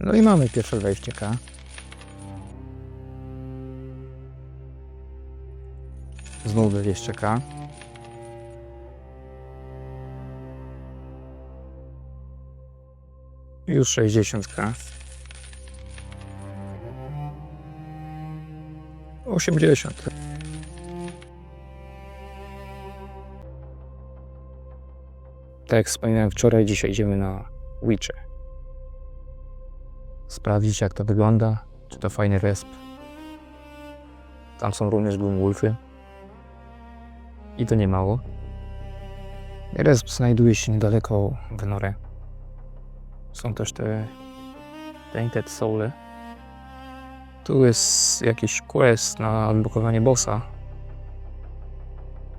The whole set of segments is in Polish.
No i mamy pierwsze wejście K. Znów 20k. Już 60k. 80. Tak jak wspominałem wczoraj, dzisiaj idziemy na Witcher. Sprawdzić jak to wygląda, czy to fajny resp. Tam są również Gloomwolfy. I to nie mało. Resp znajduje się niedaleko Venore. Są też te Tainted Soul. Tu jest jakiś quest na odblokowanie bossa.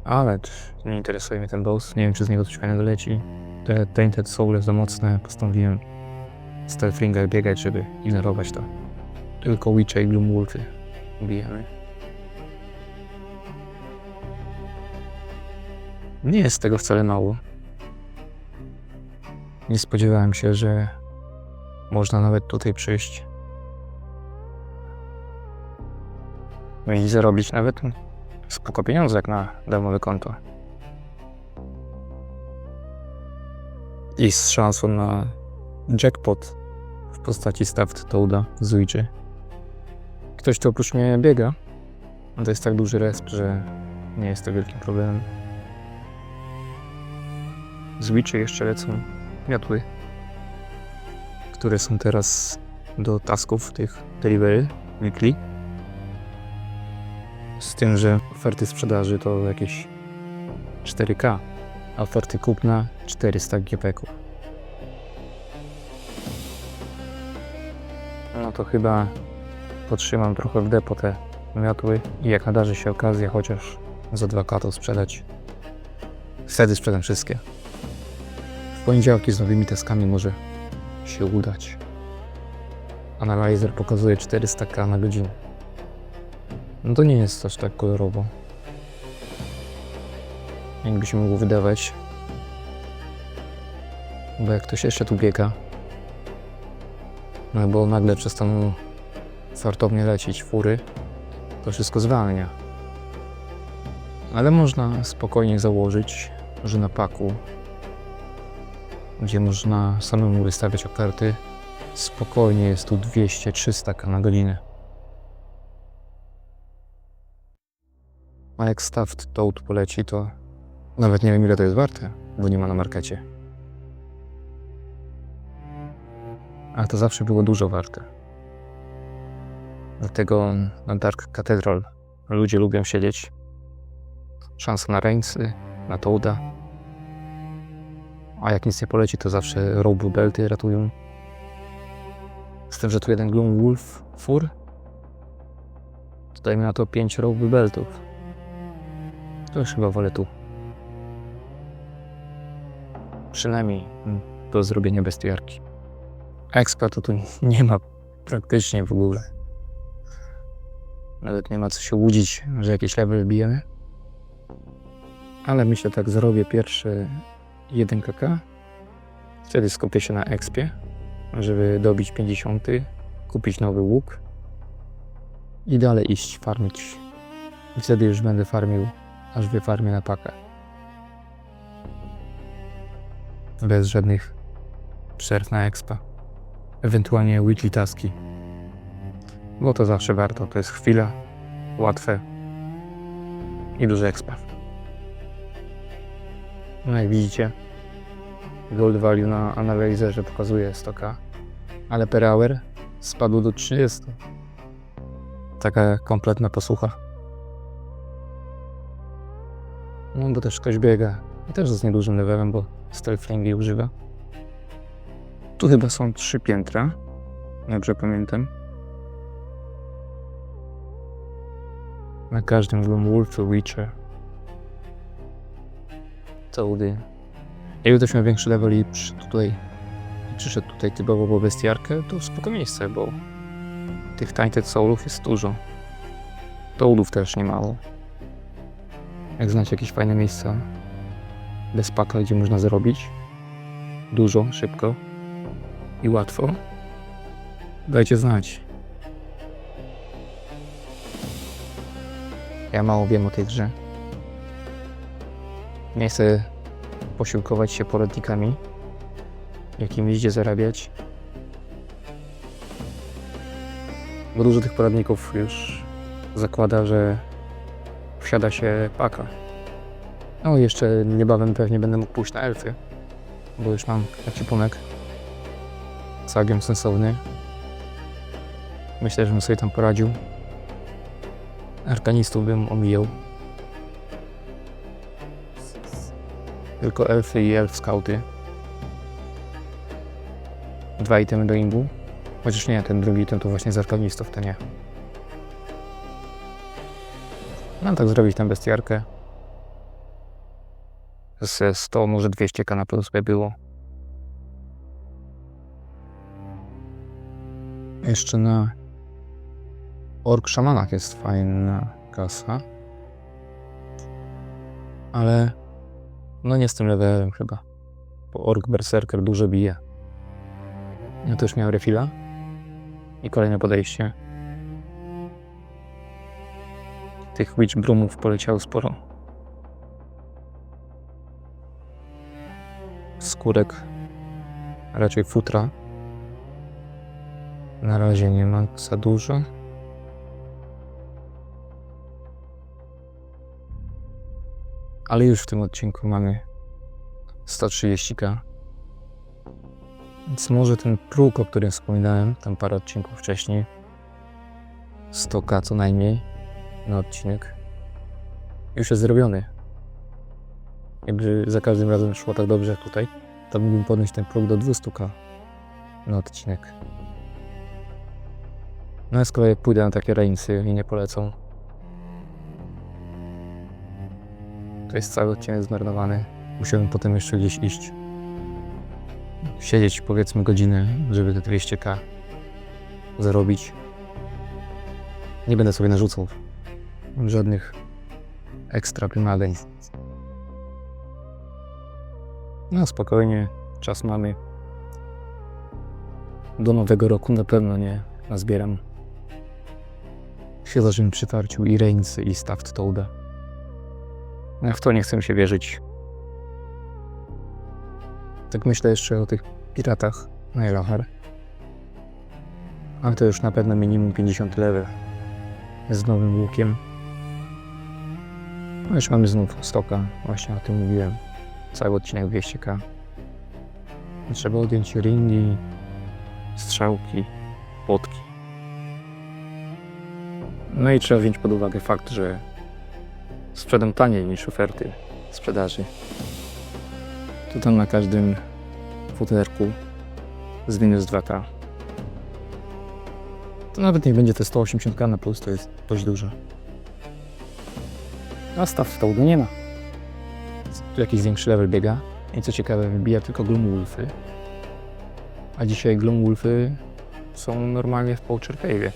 Ale nie interesuje mnie ten boss. Nie wiem, czy z niego coś fajnego leci. Te Tainted Soul za mocne. Postanowiłem Stealthringer biegać, żeby ignorować to. Tylko Witcher i Gloomwolfy bijemy. Nie jest tego wcale mało. Nie spodziewałem się, że można nawet tutaj przyjść. No i zarobić nawet spoko pieniądze jak na darmowe konto. I z szansą na jackpot w postaci Stuffed Toada z Witchy. Ktoś tu oprócz mnie biega. To jest tak duży resp, że nie jest to wielkim problemem. Z Witchy jeszcze lecą miotły, które są teraz do tasków tych delivery weekly. Z tym, że oferty sprzedaży to jakieś 4K, a oferty kupna 400 GP-ków. No to chyba potrzymam trochę w depo te miotły i jak nadarzy się okazja chociaż za 2K to sprzedać. Wtedy sprzedam wszystkie. W poniedziałki z nowymi taskami może się udać. Analyzer pokazuje 400k na godzinę. No to nie jest aż tak kolorowo. Jakby się mogło wydawać. Bo jak ktoś jeszcze tu biega, bo nagle przestaną fartownie lecieć fury, to wszystko zwalnia. Ale można spokojnie założyć, że na paku, gdzie można samemu wystawiać oferty, spokojnie jest tu 200-300 na godzinę. A jak Stuffed Toad poleci, to nawet nie wiem ile to jest warte, bo nie ma na markecie. A to zawsze było dużo warte. Dlatego na Dark Cathedral ludzie lubią siedzieć. Szansa na Reinsy, na Toada. A jak nic nie poleci, to zawsze Robu Belty ratują. Z tym, że tu jeden Gloom Wolf fur. To dajmy na to 5 Robu Beltów. To już chyba wolę tu. Przynajmniej mm, do zrobienia bestiarki. Expa to tu nie ma praktycznie w ogóle. Nawet nie ma co się łudzić, że jakiś level bijemy. Ale myślę tak, zrobię pierwszy 1 kk. Wtedy skupię się na expie, żeby dobić 50, kupić nowy łuk i dalej iść farmić. I wtedy już będę farmił, aż wyfarmię na pakę. Bez żadnych przerw na expa. Ewentualnie weekly taski. Bo to zawsze warto. To jest chwila, łatwe i duży expa. No jak widzicie, gold value na analizerze pokazuje 100k, ale per hour spadło do 30. Taka kompletna posłucha. No bo też ktoś biega i też z niedużym levelem, bo stealthlingi używa. Tu chyba są trzy piętra, dobrze pamiętam. Na każdym Gloom Wolf, Witcher. Toady. Jakby ktoś miał większy level i przyszedł tutaj, i przyszedł tutaj typowo po bestiarkę, to spoko miejsce, bo tych Tainted Soulów jest dużo. Toadów też nie mało. Jak znacie jakieś fajne miejsca bez paka, gdzie można zrobić dużo, szybko i łatwo, Dajcie znać. Ja mało wiem o tej grze. Nie chcę posiłkować się poradnikami, jakimi idzie zarabiać. Bo dużo tych poradników już zakłada, że wsiada się paka. No i jeszcze niebawem pewnie będę mógł pójść na elfy, bo już mam ekwipunek całkiem sensowny. Myślę, że bym sobie tam poradził. Arkanistów bym omijał. Tylko elfy i elf scouty. Dwa itemy do imbu. Chociaż nie, ten drugi item to właśnie z arkanistów, to nie. Mam tak zrobić tę bestiarkę. Ze 100, może 200 k na plus by było. Jeszcze na Ork Szamanach jest fajna kasa. Ale no nie z tym levelem chyba. Bo Ork Berserker dużo bije. Ja też miał refila. I kolejne podejście. Tych Witch Broomów poleciało sporo. Skórek, a raczej futra. Na razie nie ma za dużo. Ale już w tym odcinku mamy 130k. Więc może ten próg, o którym wspominałem, tam parę odcinków wcześniej, 100k co najmniej na odcinek, już jest zrobiony. Jakby za każdym razem szło tak dobrze jak tutaj, to mógłbym podnieść ten próg do 200k na odcinek. No z kolei pójdę na takie rejnsy i nie polecą. To jest cały odcinek zmarnowany. Musiałbym potem jeszcze gdzieś iść. Siedzieć powiedzmy godzinę, żeby te 200k zarobić. Nie będę sobie narzucał żadnych ekstra wymagań. No spokojnie, czas mamy. Do nowego roku na pewno nie nazbieram. Żebym przytarcił i Reinsy i Stuffed Toada. W to nie chcę się wierzyć. Tak myślę jeszcze o tych piratach na Elohar. Ale to już na pewno minimum 50 level z nowym łukiem. No już mamy znów stoka, właśnie o tym mówiłem. Cały odcinek 200k. Trzeba odjąć ringi, strzałki, płotki. No i trzeba wziąć pod uwagę fakt, że sprzedam taniej niż oferty sprzedaży. To tam na każdym futerku z minus 2K. To nawet niech będzie te 180k na plus, to jest dość dużo. A staw to nie ma. Tu jakiś większy level biega i co ciekawe wybija tylko Gloomwolfy. A dzisiaj Gloomwolfy są normalnie w Poacher Cave'ie.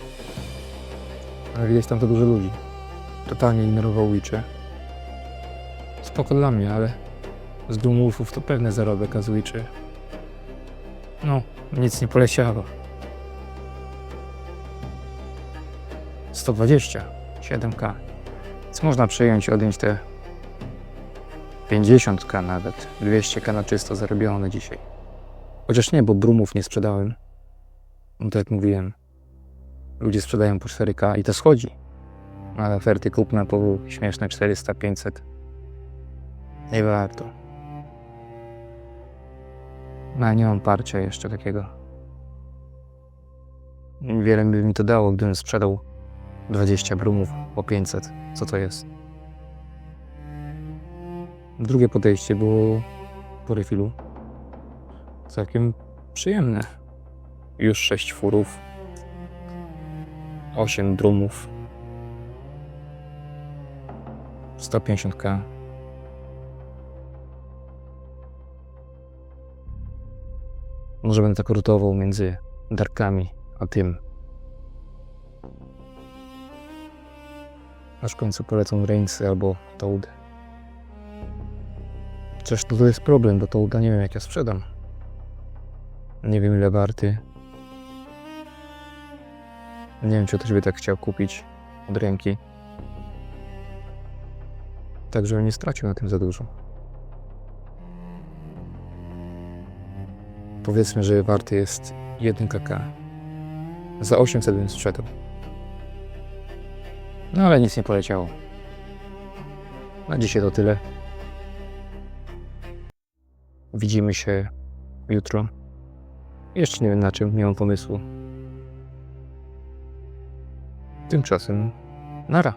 Ale widać tam to dużo ludzi. Totalnie ignorował Witche. Spoko dla mnie, ale z Gloomwolfów to pewne zarobek, a z Witchy... No, nic nie poleciało. 120, 7k. Więc można przyjąć, odjąć te 50k nawet, 200k na czysto zarobione dzisiaj. Chociaż nie, bo brumów nie sprzedałem. No tak jak mówiłem, ludzie sprzedają po 4k i to schodzi. Ale oferty kupna po śmieszne 400-500. Nie warto. No, nie mam parcia jeszcze takiego. Wiele by mi to dało, gdybym sprzedał 20 brumów po 500. Co to jest? Drugie podejście było po refilu. Całkiem przyjemne. Już 6 furów. 8 drumów. 150k. Może będę tak rotował między darkami a tym. Aż w końcu polecą Reinsy albo Toad. Zresztą to jest problem, bo Toada nie wiem jak ja sprzedam. Nie wiem ile warty. Nie wiem, czy ktoś by tak chciał kupić od ręki. Tak, żebym nie stracił na tym za dużo. Powiedzmy, że warty jest 1 kk. Za 800 bym sprzedał. No ale nic nie poleciało. Na dzisiaj to tyle. Widzimy się jutro. Jeszcze nie wiem na czym, nie mam pomysłu. Tymczasem, nara.